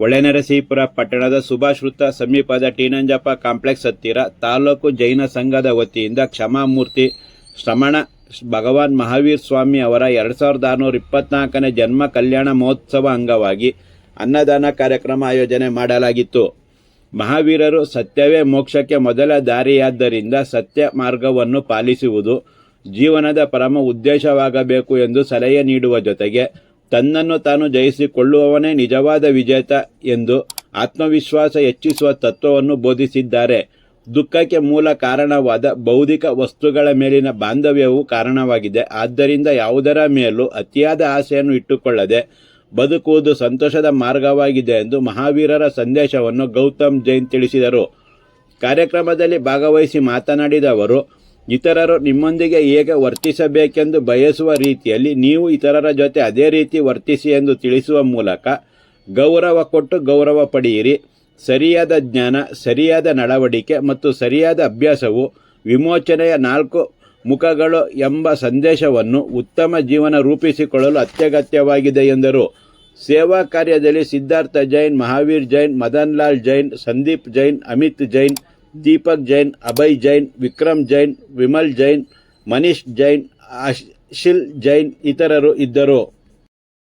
ಹೊಳೆನರಸೀಪುರ ಪಟ್ಟಣದ ಸುಭಾಷ್ ವೃತ್ತ ಸಮೀಪದ ಟೀನಂಜಪ್ಪ ಕಾಂಪ್ಲೆಕ್ಸ್ ಹತ್ತಿರ ತಾಲೂಕು ಜೈನ ಸಂಘದ ವತಿಯಿಂದ ಕ್ಷಮಾಮೂರ್ತಿ ಶ್ರಮಣ ಭಗವಾನ್ ಮಹಾವೀರ್ ಸ್ವಾಮಿ ಅವರ ಎರಡು ಸಾವಿರದ ಆರುನೂರ ಇಪ್ಪತ್ನಾಲ್ಕನೇ ಜನ್ಮ ಕಲ್ಯಾಣ ಮಹೋತ್ಸವ ಅಂಗವಾಗಿ ಅನ್ನದಾನ ಕಾರ್ಯಕ್ರಮ ಆಯೋಜನೆ ಮಾಡಲಾಗಿತ್ತು. ಮಹಾವೀರರು ಸತ್ಯವೇ ಮೋಕ್ಷಕ್ಕೆ ಮೊದಲ ದಾರಿಯಾದ್ದರಿಂದ ಸತ್ಯ ಮಾರ್ಗವನ್ನು ಪಾಲಿಸುವುದು ಜೀವನದ ಪರಮ ಉದ್ದೇಶವಾಗಬೇಕು ಎಂದು ಸಲಹೆ ನೀಡುವ ಜೊತೆಗೆ ತನ್ನನ್ನು ತಾನು ಜಯಿಸಿಕೊಳ್ಳುವವನೇ ನಿಜವಾದ ವಿಜೇತ ಎಂದು ಆತ್ಮವಿಶ್ವಾಸ ಹೆಚ್ಚಿಸುವ ತತ್ವವನ್ನು ಬೋಧಿಸಿದ್ದಾರೆ. ದುಃಖಕ್ಕೆ ಮೂಲ ಕಾರಣವಾದ ಬೌದ್ಧಿಕ ವಸ್ತುಗಳ ಮೇಲಿನ ಬಾಂಧವ್ಯವು ಕಾರಣವಾಗಿದೆ. ಆದ್ದರಿಂದ ಯಾವುದರ ಮೇಲೂ ಅತಿಯಾದ ಆಸೆಯನ್ನು ಇಟ್ಟುಕೊಳ್ಳದೆ ಬದುಕುವುದು ಸಂತೋಷದ ಮಾರ್ಗವಾಗಿದೆ ಎಂದು ಮಹಾವೀರರ ಸಂದೇಶವನ್ನು ಗೌತಮ್ ಜೈನ್ ತಿಳಿಸಿದರು. ಕಾರ್ಯಕ್ರಮದಲ್ಲಿ ಭಾಗವಹಿಸಿ ಮಾತನಾಡಿದ ಅವರು ಇತರರು ನಿಮ್ಮೊಂದಿಗೆ ಹೇಗೆ ವರ್ತಿಸಬೇಕೆಂದು ಬಯಸುವ ರೀತಿಯಲ್ಲಿ ನೀವು ಇತರರ ಜೊತೆ ಅದೇ ರೀತಿ ವರ್ತಿಸಿ ಎಂದು ತಿಳಿಸುವ ಮೂಲಕ ಗೌರವ ಕೊಟ್ಟು ಗೌರವ ಪಡೆಯಿರಿ. ಸರಿಯಾದ ಜ್ಞಾನ, ಸರಿಯಾದ ನಡವಳಿಕೆ ಮತ್ತು ಸರಿಯಾದ ಅಭ್ಯಾಸವು ವಿಮೋಚನೆಯ ನಾಲ್ಕು ಮುಖಗಳು ಎಂಬ ಸಂದೇಶವನ್ನು ಉತ್ತಮ ಜೀವನ ರೂಪಿಸಿಕೊಳ್ಳಲು ಅತ್ಯಗತ್ಯವಾಗಿದೆ ಎಂದರು. ಸೇವಾ ಕಾರ್ಯದಲ್ಲಿ ಸಿದ್ಧಾರ್ಥ ಜೈನ್, ಮಹಾವೀರ್ ಜೈನ್ ಮದನ್ಲಾಲ್ ಜೈನ್, ಸಂದೀಪ್ ಜೈನ್, ಅಮಿತ್ ಜೈನ್ ದೀಪಕ್ ಜೈನ್ ಅಭಯ್ ಜೈನ್ ವಿಕ್ರಮ್ ಜೈನ್ ವಿಮಲ್ ಜೈನ್ ಮನೀಶ್ ಜೈನ್ ಅಶಿಲ್ ಜೈನ್ ಇತರರು ಇದ್ದರು.